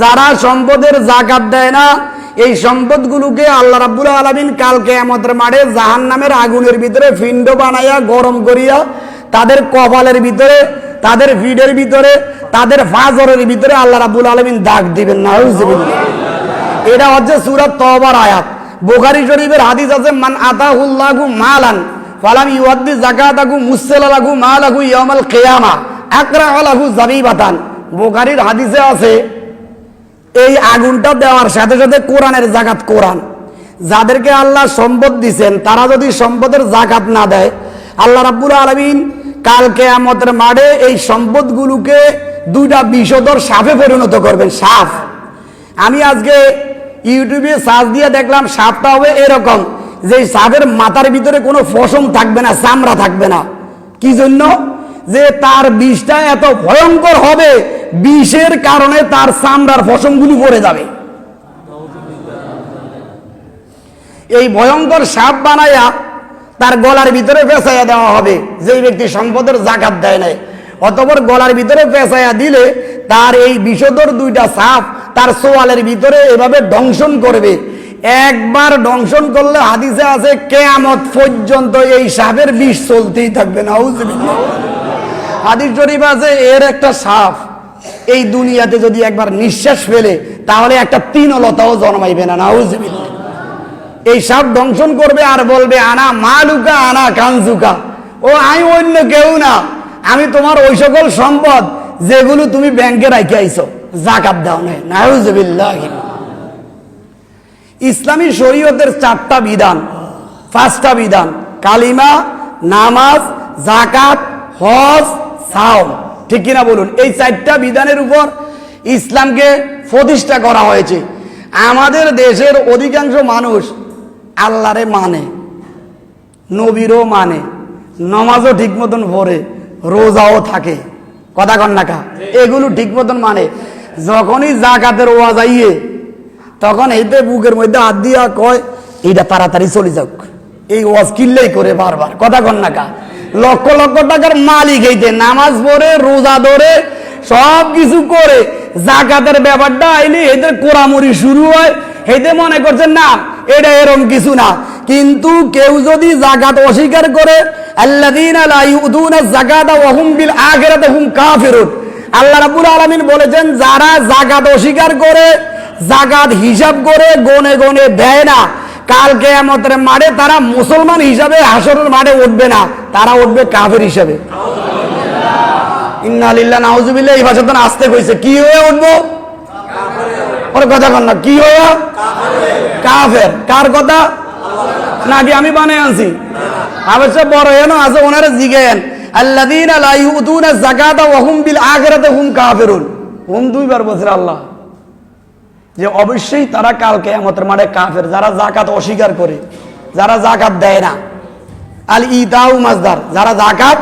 যারা সম্পদের জাকাত দেয় না, এই সম্পদগুলোকে আল্লাহ রাব্বুল আলামিন কালকে আমাদের মাঠে জাহান নামের আগুনের ভিতরে ফিন্ড বানাইয়া, গরম করিয়া তাদের কপালের ভিতরে, তাদের ভিড়ের ভিতরে, তাদের ফাজরের ভিতরে আল্লাহ রাব্বুল আলামিন দাগ দিবেন না এটা হচ্ছে সুরাত তওবার আয়াত। বুখারী শরীফের হাদিস আছে, মান আতাহুল্লাহু মালান ফালাম ইউআদ্দি যাকাতাহু মুসসালাহু মালাহু ইয়াউমাল কিয়ামা আকরাহু জাবিবাতান বুখারীর হাদিসে আছে এই আগুনটা দেওয়ার সাথে সাথে কোরআনের জাকাত কোরআন। যাদেরকে আল্লাহ সম্পদ দিচ্ছেন তারা যদি সম্পদের জাকাত না দেয়, আল্লাহ রাব্বুল আলামিন কালকে আমাদের মাঠে এই সম্পদগুলোকে দুইটা বিষধর সাপে পরিণত করবেন, সাপ। আমি আজকে ইউটিউবে সার্চ দিয়ে দেখলাম, সাপটা হবে এরকম, যে সাপের মাথার ভিতরে কোনো ফসম থাকবে না, চামড়া থাকবে না। কি জন্য? যে তার বিষটা এত ভয়ঙ্কর হবে বিষের কারণে তার চামড়ার ফসমগুলি পড়ে যাবে। এই ভয়ঙ্কর সাপ বানায়া তার গলার ভিতরে পেঁচাইয়া দেওয়া হবে। যেই ব্যক্তি সম্পদের জাকাত দেয় নাই, অতপর গলার ভিতরে পেঁচাইয়া দিলে তার এই বিষধর দুইটা সাপ তার সোয়ালের ভিতরে এভাবে দংশন করবে। একবার দংশন করলে হাদিসে আছে, কেয়ামত পর্যন্ত এই সাপের বিষ চলতেই থাকবে না হাদিস শরীফ আছে, এর একটা সাপ এই দুনিয়াতে যদি একবার নিঃশ্বাস ফেলে, তাহলে একটা তিনলতাও জন্মাইবে না, নাউজবিল্লাহ। এই সাপ দংশন করবে আর বলবে, আনা মালুকা, আনা কানজুকা। ও, আমি অন্য কেউ না। আমি তোমার ওই সকল সম্পদ যেগুলো তুমি ব্যাংকে রাখে আইছো জাকাত দাও নাই। ইসলামী শরীয়তের চারটা বিধান, পাঁচটা বিধান, কালিমা, নামাজ জাকাত হজ, সাওম। ঠিক কিনা বলুন? এই চারটা বিধানের উপর ইসলামকে প্রতিষ্ঠা করা হয়েছে। আমাদের দেশের অধিকাংশ মানুষ আল্লাহরে মানে নবীরও মানে নমাজও ঠিক মতন ভরে রোজাও থাকে। কথা কন্যাকা এগুলো ঠিক মতন মানে। যখনই জাকাতের ওয়াজ আইয়ে, তখন এইতে বুকের মধ্যে হাত দিয়া কয়, এইটা তাড়াতাড়ি চলে যাক। এই ওয়াজ কিল্লেই করে বারবার। কথা কন্যাকা লক্ষ লক্ষ টাকার মালিক এইতে নামাজ পড়ে, রোজা ধরে সব কিছু করে জাকাতের ব্যাপারটা আইলে এদের কোরামুড়ি শুরু হয়। হেতে মনে করছেন না, এটা এরম কিছু না। কিন্তু কেউ যদি জাকাত অস্বীকার করে আল্লাহ রাব্বুল আলামিন বলেছেন, যারা জাকাত অস্বীকার করে জাকাত হিসাব করে, গনে গনে দেয় না। কাল কেয়ামতের মাঠে তারা মুসলমান হিসাবে হাসরের মাঠে উঠবে না, তারা উঠবে কাফের হিসাবে। ইন্না লিল্লাহ নাউজুবিল্লাহ এই ভাষা তো আসতে কইছে। কি হয়ে উঠবো? ওর কথা কন না, কি হয়ে? কাফের। কার কথা? নাকি আমি বানিয়ে আনছি? অবশ্য বড় এনো আছে ওনারা জিগেন। আল্লাযীনা লা ইউতুনা যাকাতা ওয়া হুম বিল আখিরাতি, হুম কাফিরুন। হুম দুইবার বলছে আল্লাহ। যে অবশ্যই তারা কালকে আমাদের মাঠে কাফের, যারা জাকাত অস্বীকার করে, যারা জাকাত দেয় না। আল ইদাউ মাজদার যারা জাকাত